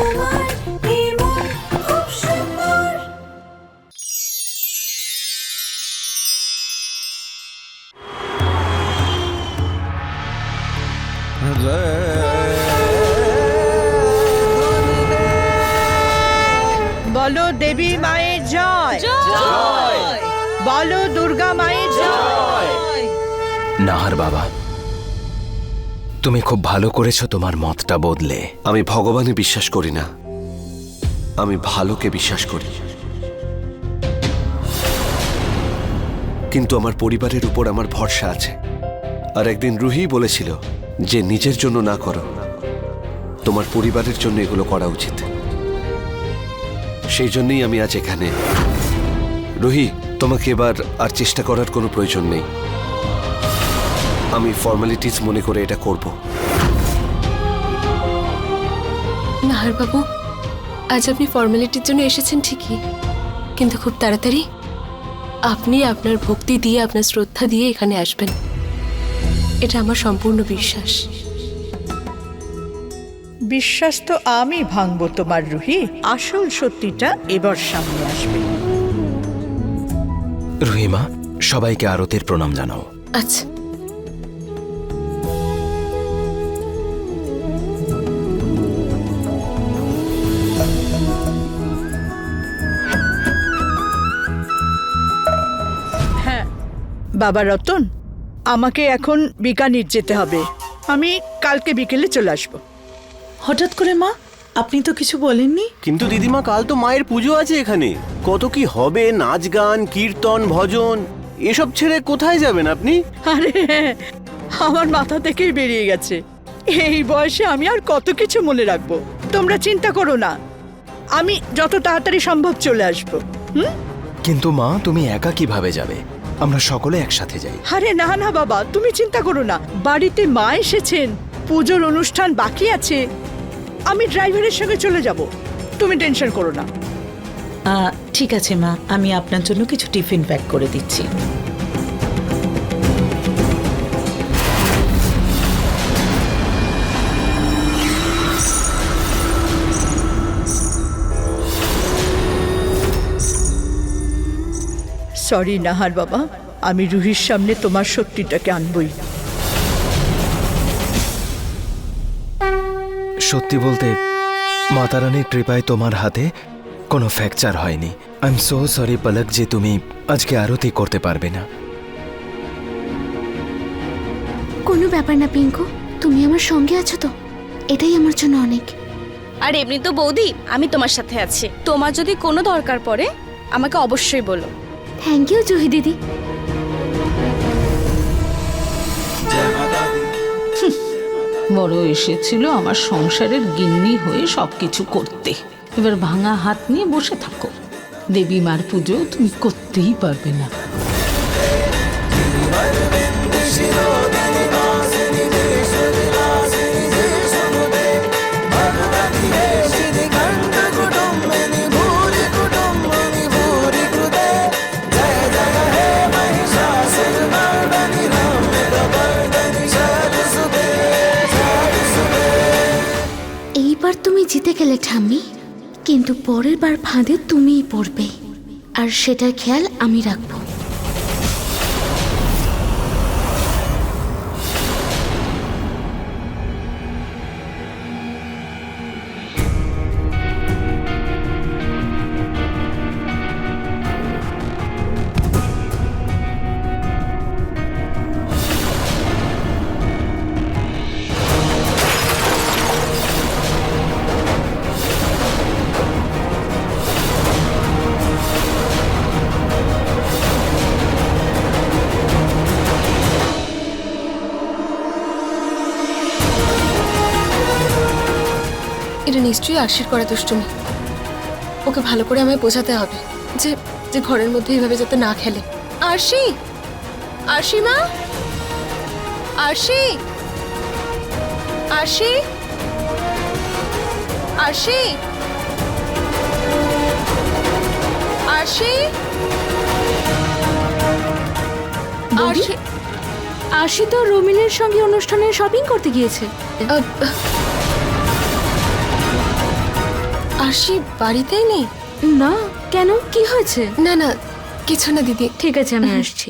তোমার তুমি খুব ভালো করেছ তোমার মতটা বদলে। আমি ভগবানে বিশ্বাস করি না। আমি ভালোকে বিশ্বাস করি। কিন্তু আমার পরিবারের উপর আমার ভরসা আছে। আর একদিন রুহি বলেছিল যে, নিজের জন্য না করো। তোমার পরিবারের জন্য এগুলো করা উচিত। সেই জন্যই আমি আজ এখানে। রুহি, তোমাকে এবার আর চেষ্টা করার কোনো প্রয়োজন নেই। আমি ফর্মালিটিস মনে করে এটা করব। নাহার বাবু আজ আপনি ফর্মালিটির জন্য এসেছেন ঠিকই কিন্তু খুব তাড়াতাড়ি আপনি আপনার ভক্তি দিয়ে আপনার শ্রদ্ধা দিয়ে এখানে আসবেন। এটা আমার সম্পূর্ণ বিশ্বাস। বিশ্বাস তো আমি ভাঙবো তোমার রুহি আসল সত্যিটা এবার সামনে আসবে। রুহিমা সবাইকে আরতের প্রণাম জানাও। আচ্ছা। বাবা রতন আমাকে এখন বিকানির যেতে হবে। আমি কালকে বিকেলে চলে আসব। হঠাৎ করে মা আপনি তো কিছু বলেননি? কিন্তু দিদিমা কাল তো মায়ের পুজো আছে এখানে। কত কি হবে নাচ গান কীর্তন ভজন এসব ছেড়ে কোথায় যাবেন আপনি? আরে হ্যাঁ, আমার মাথা থেকেই বেরিয়ে গেছে। এই বয়সে আমি আর কত কিছু মনে রাখব। তোমরা চিন্তা করো না। আমি যত তাড়াতাড়ি সম্ভব চলে আসব। হুম? কিন্তু মা তুমি একা কীভাবে যাবে? আমরা সকলে একসাথে যাই। আরে না না বাবা তুমি চিন্তা করো না। বাড়িতে মা এসেছেন। পুজোর অনুষ্ঠান বাকি আছে। আমি ড্রাইভারের সঙ্গে চলে যাব। তুমি টেনশন করো না। ঠিক আছে মা আমি আপনার জন্য কিছু টিফিন প্যাক করে দিচ্ছি। সরি নাহার বাবা আমি রুহির সামনে তোমার সত্যিটাকে আনবই। সত্যি বলতে মাতারানির কৃপায় তোমার হাতে কোনো ফ্র্যাকচার হয়নি। I am so sorry Palak যে তুমি আজকে আরতি করতে পারবে না। কোনো ব্যাপার না পিঙ্কু। তুমি আমার সঙ্গে আছো তো? এটাই আমার জন্য অনেক। আর এমনি তো বৌদি আমি তোমার সাথে আছি। তোমার যদি কোনো দরকার পড়ে আমাকে অবশ্যই বলো। থ্যাংক ইউ জুহি দিদি বড় এসেছিল আমার সংসারের গিন্নি হয়ে সব কিছু করতে। এবার ভাঙা হাত নিয়ে বসে থাকো। দেবী মার পুজো তুমি করতেই পারবে না। কিন্তু পরের বার ফাঁদে তুমিই পড়বে। আর সেটার খেয়াল আমি রাখব। নিশ্চয়ই আশির করা দুষ্টুমি। ওকে ভালো করে আমায় বোঝাতে হবে যে যে ঘরের মধ্যে এইভাবে যাতে না খেলে। আরশি! আরশি মা! আরশি! আরশি! আরশি! আরশি! আরশি আশি তো রমিলের সঙ্গে অনুষ্ঠানে শপিং করতে গিয়েছে। আশি বাড়িতেই নেই? না কেন? কি হয়েছে? না না কিছু না দিদি। ঠিক আছে আমি আসছি।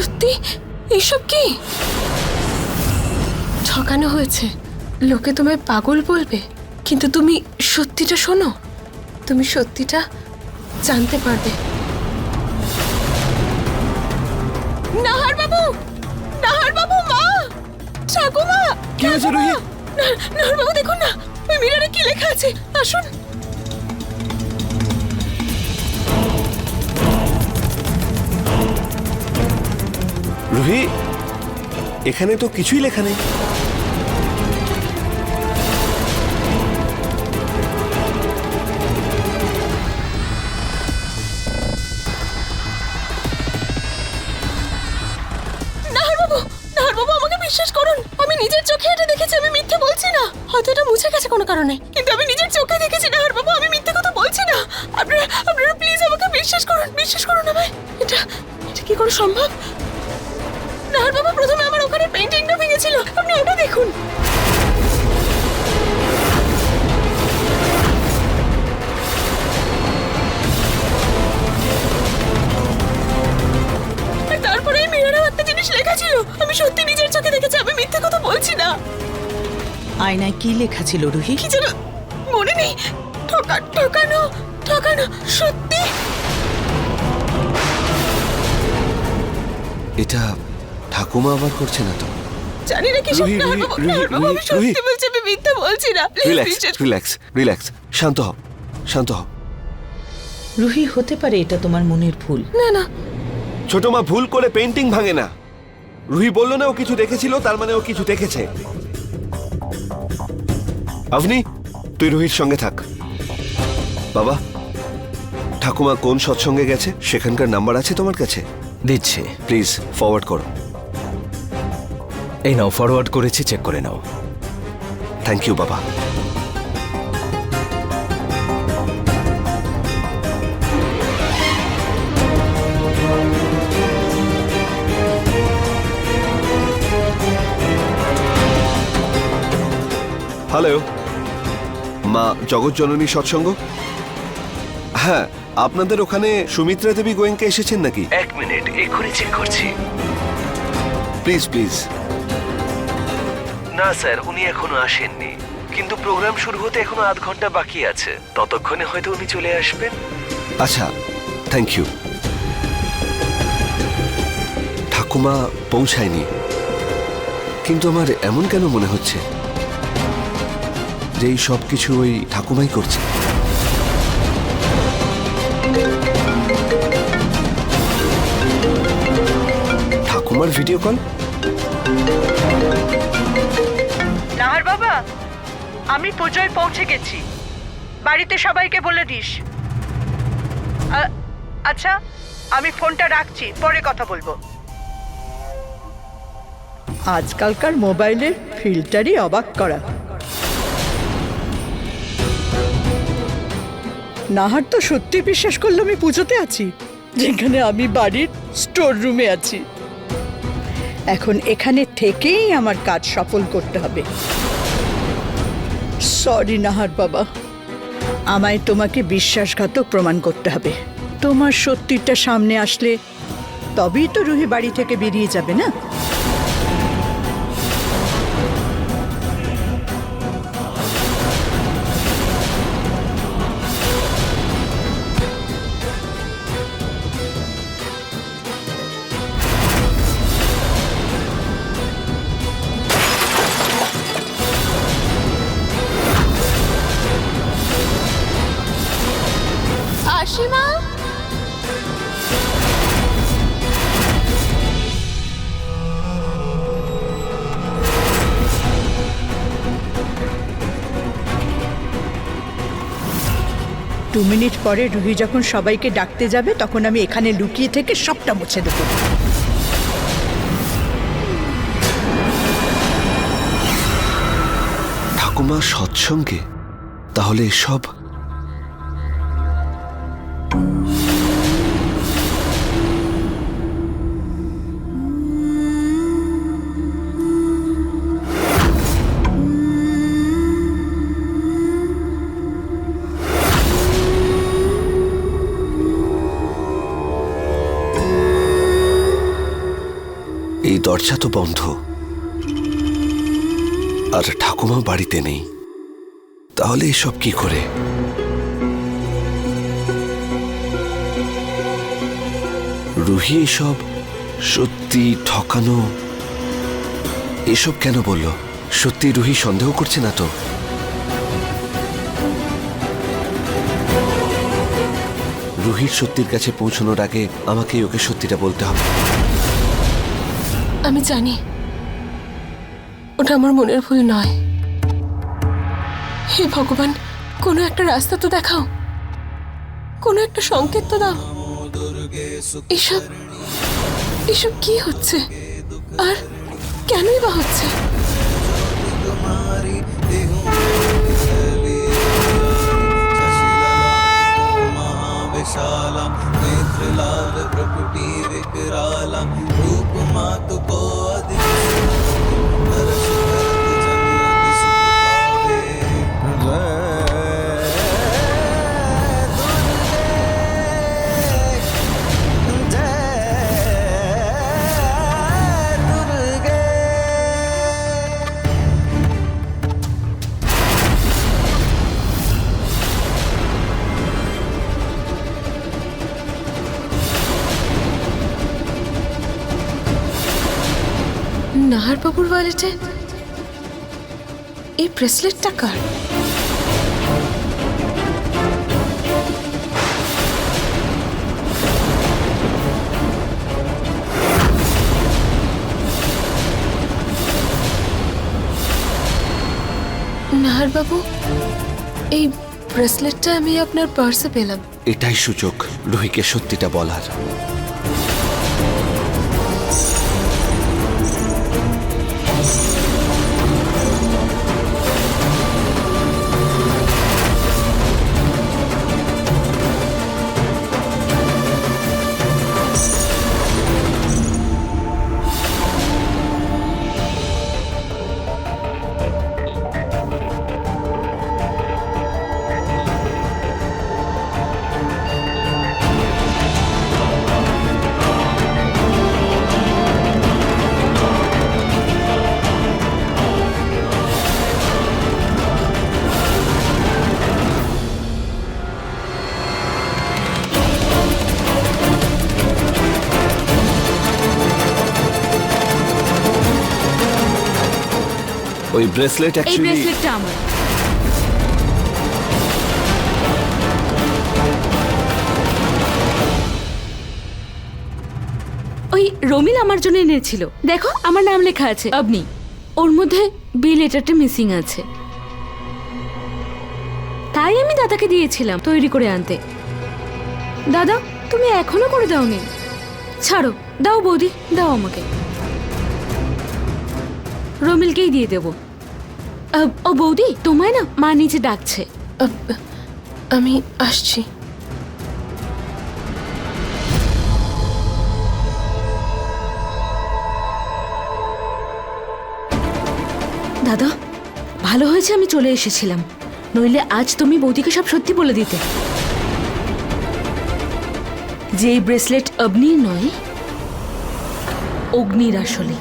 সত্যি? এসব কি? ঠকানো হয়েছে। লোকে তোমায় পাগল বলবে। কিন্তু তুমি সত্যিটা শোনো। তুমি সত্যিটা জানতে পারবে। নাহার বাবু নাহার বাবু মা! ঠাকুমা! কি হয়েছে রুহি নাহার বাবু দেখুন না। ওই মিরারে কি লেখা আছে? আসুন। রুহি এখানে তো কিছুই লেখা নেই। বিশ্বাস করুন, আমি নিজের চোখে দেখেছি, আমি মিথ্যে বলছি না। হয়তো এটা মুছে গেছে কোনো কারণে, কিন্তু আমি নিজের চোখে দেখেছি, নাহারবাবু, আমি মিথ্যে কথা বলছি না। আপনারা আপনারা প্লিজ আমাকে বিশ্বাস করুন বিশ্বাস করুন এটা এটা কি সম্ভব? নাহারবাবু প্রথমে আমার ওখানে পেন্টিংটা ভেঙেছিল। আপনি ওটা দেখুন। আর তারপরে এই একটা জিনিস লেখা ছিল। আমি সত্যি নিজের চোখে দেখেছি আমি মিথ্যে কথা বলছি না। আয়নায় কি লেখা ছিল রুহি? কি যেন মনে নেই। ঠকা ঠকানো ঠকানো সত্যি। এটা ঠাকুমা আবার করছে না তো? জানি না কি রুহি, সত্যি রুহি, রুহি, আমি রুহি, সত্যি বলছি আমি মিথ্যে বলছি না। Please রিল্যাক্স বিশ্বাস রিল্যাক্স রিল্যাক্স শান্ত হও শান্ত হও। রুহি হতে পারে এটা তোমার মনের ভুল। না না। ছোট মা ভুল করে পেন্টিং ভাঙে না। রুহি বলল না ও কিছু দেখেছিল তার মানে ও কিছু দেখেছে। আপনি তুই রুহির সঙ্গে থাক। বাবা ঠাকুমা কোন সৎসঙ্গে গেছে? সেখানকার নাম্বার আছে তোমার কাছে? দিচ্ছি। প্লিজ ফরওয়ার্ড করো। এই নাও ফরওয়ার্ড করেছি চেক করে নাও। থ্যাংক ইউ বাবা। হ্যালো মা জগৎজননী সৎসঙ্গ? হ্যাঁ আপনাদের ওখানে সুমিত্রা দেবী গোয়েঙ্কা এসেছেন নাকি? এক মিনিট এক্ষুনি চেক করছি। প্লিজ প্লিজ না, স্যার, উনি এখনও আসেননি। কিন্তু প্রোগ্রাম শুরু হতে এখনও আধ ঘণ্টা বাকি আছে। ততক্ষণে হয়তো উনি চলে আসবেন। আচ্ছা থ্যাংক ইউ ঠাকুমা পৌঁছায়নি। কিন্তু আমার এমন কেন মনে হচ্ছে? যে এই সব কিছু ওই ঠাকুমাই করছে। ঠাকুমার ভিডিও কল? আমি পুজোয় পৌঁছে গেছি। বাড়িতে সবাইকে বলে দিস। আচ্ছা আমি ফোনটা রাখছি, পরে কথা বলব। আজকালকার মোবাইলের ফিল্টারই অবাক করা। নাহার তো সত্যি বিশ্বাস করল আমি পুজোতে আছি, যেখানে আমি বাড়ির স্টোর রুমে আছি। এখন এখানে থেকেই আমার কাজ সফল করতে হবে। সরি নাহার বাবা। আমায় তোমাকে বিশ্বাসঘাতক প্রমাণ করতে হবে। তোমার সত্যিটা সামনে আসলে তবেই তো রুহি বাড়ি থেকে বেরিয়ে যাবে না? দু মিনিট পরে রুহি যখন সবাইকে ডাকতে যাবে, তখন আমি এখানে লুকিয়ে থেকে সবটা মুছে দেবো। ঠাকুমা সৎসঙ্গে? তাহলে এসব দরজা তো বন্ধ। আর ঠাকুমা বাড়িতে নেই। তাহলে এসব কি করে? রুহি এসব সত্যি ঠকানো? এসব কেন বলল? সত্যি রুহি সন্দেহ করছে না তো? রুহির সত্যির কাছে পৌঁছানোর আগে আমাকে ওকে সত্যিটা বলতে হবে। আমি জানি ওটা আমার মনের ভুল নয়। হে ভগবান, কোনো একটা রাস্তা তো দেখাও। কোনো একটা সংকেত তো দাও। এসব এসব কি হচ্ছে? আর কেনই বা হচ্ছে? নাহার এই ব্রেসলেটটা কার? বাবু এই ব্রেসলেটটা আমি আপনার পার্সে পেলাম। এটাই সুযোগ, রুহিকে সত্যিটা বলার। ওই ব্রেসলেট এই অ্যাকচুয়ালি ব্রেসলেটটা আমার। ওই রমিল আমার জন্য এনেছিল। দেখো আমার নাম লেখা আছে আপনি ওর মধ্যে বি লেটারটা মিসিং আছে। তাই আমি দাদাকে দিয়েছিলাম তৈরি করে আনতে। দাদা তুমি এখনও করে দাওনি। ছাড়ো দাও বৌদি দাও আমাকে। রমিলকেই দিয়ে দেবো। ও বৌদি তোমায় না মা নিচে ডাকছে। আমি আসছি। দাদা ভালো হয়েছে আমি চলে এসেছিলাম। নইলে আজ তুমি বৌদিকে সব সত্যি বলে দিতে। যে ব্রেসলেট অগ্নির নয় অগ্নির আসলে।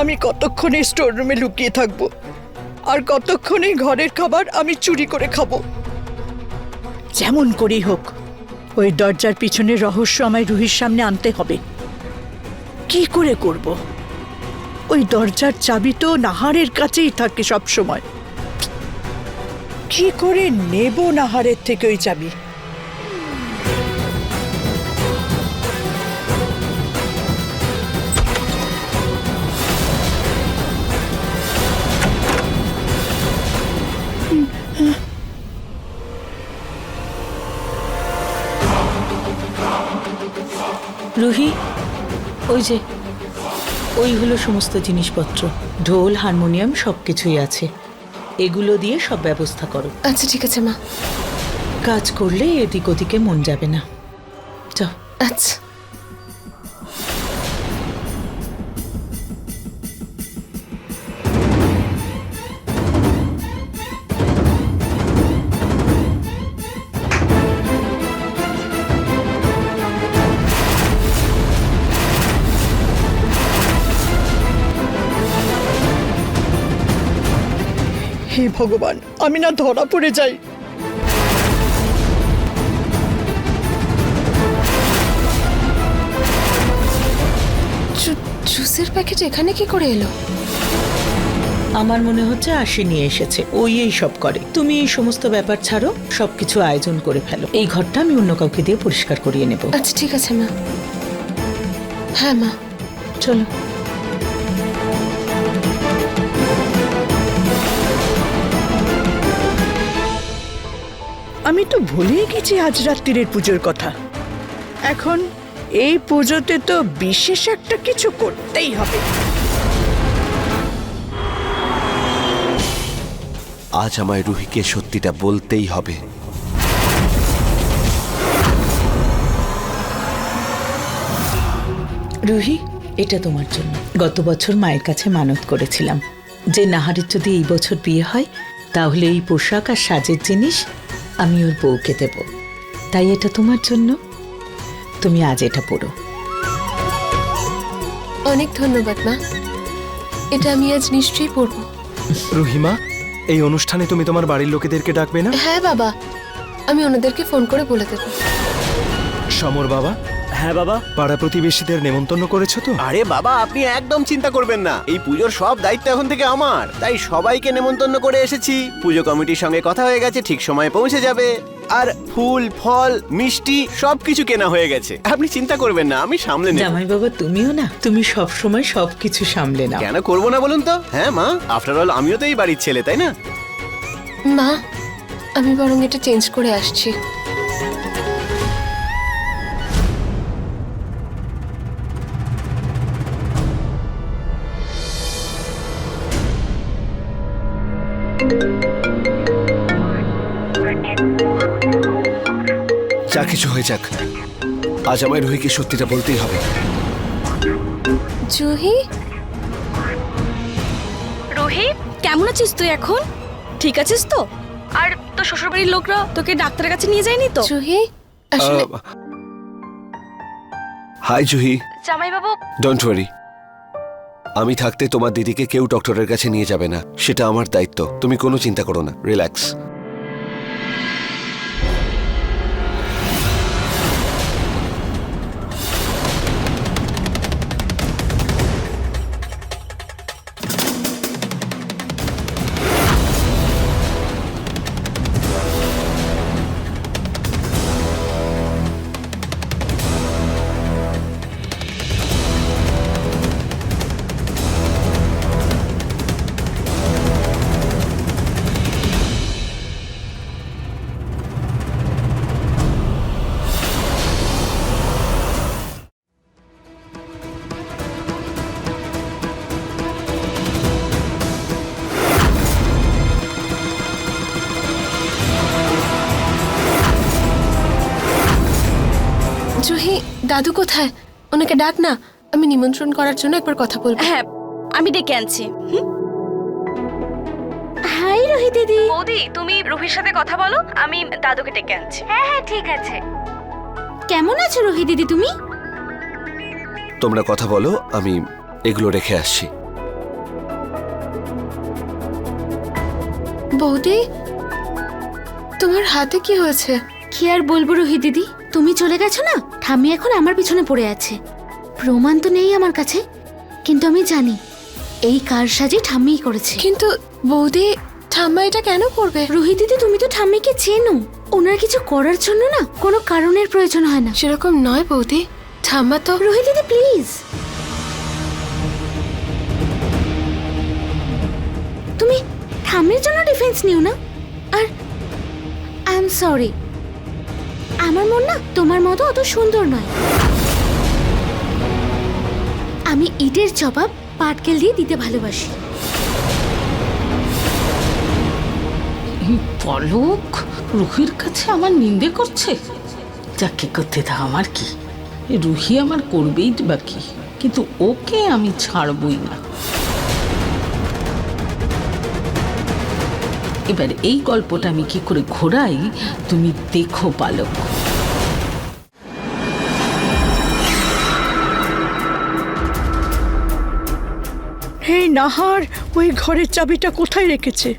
আমি কতক্ষণ এই স্টোর রুমে লুকিয়ে থাকব? আর কতক্ষণ এই ঘরের খাবার আমি চুরি করে খাব? যেমন করেই হোক, ওই দরজার পিছনে রহস্য আমায় রুহির সামনে আনতে হবে। কি করে করব? ওই দরজার চাবি তো নাহারের কাছেই থাকে সব সময় কি করে নেব নাহারের থেকে ওই চাবি? রুহি ওই যে ওই হলো সমস্ত জিনিসপত্র। ঢোল হারমোনিয়াম সব কিছুই আছে। এগুলো দিয়ে সব ব্যবস্থা করো। আচ্ছা ঠিক আছে মা। কাজ করলে এদিক ওদিকে মন যাবে না। যাও। আচ্ছা। হে ভগবান আমি না ধরা পড়ে যাই। জুসের প্যাকেট এখানে কি করে এলো? আমার মনে হচ্ছে আশি নিয়ে এসেছে ওই এই সব করে। তুমি এই সমস্ত ব্যাপার ছাড়ো সবকিছু আয়োজন করে ফেলো। এই ঘরটা আমি অন্য কাউকে দিয়ে পরিষ্কার করিয়ে নেব। আচ্ছা ঠিক আছে মা। হ্যাঁ মা। চলো। আমি তো ভুলেই গেছি আজ রাত্রিরের পুজোর কথা। এখন এই পুজোতে তো বিশেষ একটা কিছু করতেই হবে। আজ আমায় রুহিকে সত্যিটা বলতেই হবে। রুহি এটা তোমার জন্য। গত বছর মায়ের কাছে মানত করেছিলাম। যে নাহারের যদি এই বছর বিয়ে হয় তাহলে এই পোশাক আর সাজের জিনিস আমি ওর বউকে দেব। তাই এটা তোমার জন্য। তুমি আজ এটা পড়ো। অনেক ধন্যবাদ মা। এটা আমি আজ নিশ্চয়ই পড়ব। রহিমা এই অনুষ্ঠানে তুমি তোমার বাড়ির লোকেদেরকে ডাকবে না? হ্যাঁ বাবা। আমি ওনাদেরকে ফোন করে বলে দেব। সমর বাবা হ্যাঁ বাবা। পাড়া প্রতিবেশীদের নেমন্তন্ন করেছ তো? আরে বাবা আপনি একদম চিন্তা করবেন না। এই পুজোর সব দায়িত্ব এখন থেকে আমার। তাই সবাইকে নেমন্তন্ন করে এসেছি। পুজো কমিটির সঙ্গে কথা হয়ে গেছে ঠিক সময়ে পৌঁছে যাবে। আর ফুল ফল মিষ্টি সবকিছু কেনা হয়ে গেছে। আপনি চিন্তা করবেন না আমি সামলে নেব। জামাই বাবা তুমিও না? তুমি সব সময় সবকিছু সামলে নাও। কেন করব না বলুন তো? হ্যাঁ মা? আফটার অল আমিও তো এই বাড়ির ছেলে তাই না? মা আমি বরং এটা চেঞ্জ করে আসছি। যা কিছু হয়ে যাক আজ আমায় রুহিকে সত্যিটা বলতেই হবে। জুহি? রোহি? কেমন আছিস তুই এখন? ঠিক আছিস তো? আর তোর শ্বশুরবাড়ির লোকরা তোকে ডাক্তারের কাছে নিয়ে যায়নি তো? জুহি? আসলে হাই জুহি। জামাইবাবু? ডোন্ট ওয়ারি আমি থাকতে তোমার দিদিকে কেউ ডক্টরের কাছে নিয়ে যাবে না সেটা আমার দায়িত্ব। তুমি কোনো চিন্তা করো না রিল্যাক্স দাদু কোথায়? ওনাকে ডাক না। আমি নিমন্ত্রণ করার জন্য একবার কথা বলব। হ্যাঁ আমি ডেকে আনছি। হাই রোহি দিদি। বৌদি তুমি রুহির সাথে কথা বলো আমি দাদুকে ডেকে আনছি। হ্যাঁ হ্যাঁ ঠিক আছে। কেমন আছো রোহি দিদি তুমি? তোমরা কথা বলো আমি এগুলো রেখে আসছি। বৌদি তোমার হাতে কি হয়েছে? কি আর বলব রোহি দিদি? তুমি চলে গেছো না? ঠাম্মি এখন আমার পিছনে পড়ে আছে। প্রমাণ তো নেই আমার কাছে কিন্তু আমি জানি এই কার সাজে ঠাম্মিই করেছে। কিন্তু বৌদি ঠাম্মা এটা কেন করবে? রোহিত দিদি তুমি তো ঠাম্মিকে চেনো। ওনার কিছু করার জন্য না কোনো কারণের প্রয়োজন হয় না। সেরকম নয় বৌদি ঠাম্মা তো রোহিত দিদি প্লিজ। তুমি ঠাম্মির জন্য ডিফেন্স নিও না। আর আই এম সরি আমার মন না তোমার মতো অত সুন্দর নয়। আমি ইটের জবাব পাটকেল দিয়ে দিতে ভালোবাসি। পলক, রুহির কাছে আমার নিন্দে করছে? যাকে করতে দাও আমার কি? রুহি আমার করবেই বা কি কিন্তু ওকে আমি ছাড়বই না। এবার এই গল্পটা আমি কি করে ঘোরাই, তুমি দেখো পালক এই নাহার, ওই ঘরের চাবিটা কোথায় রেখেছে?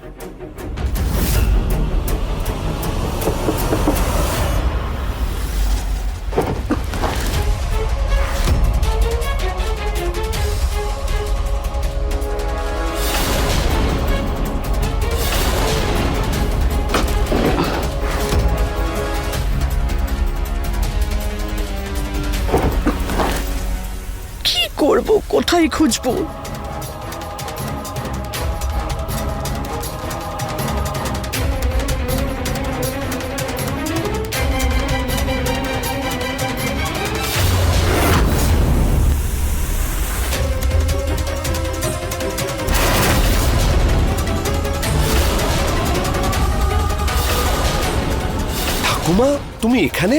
কোথায় খুঁজবো? ঠাকুমা তুমি এখানে?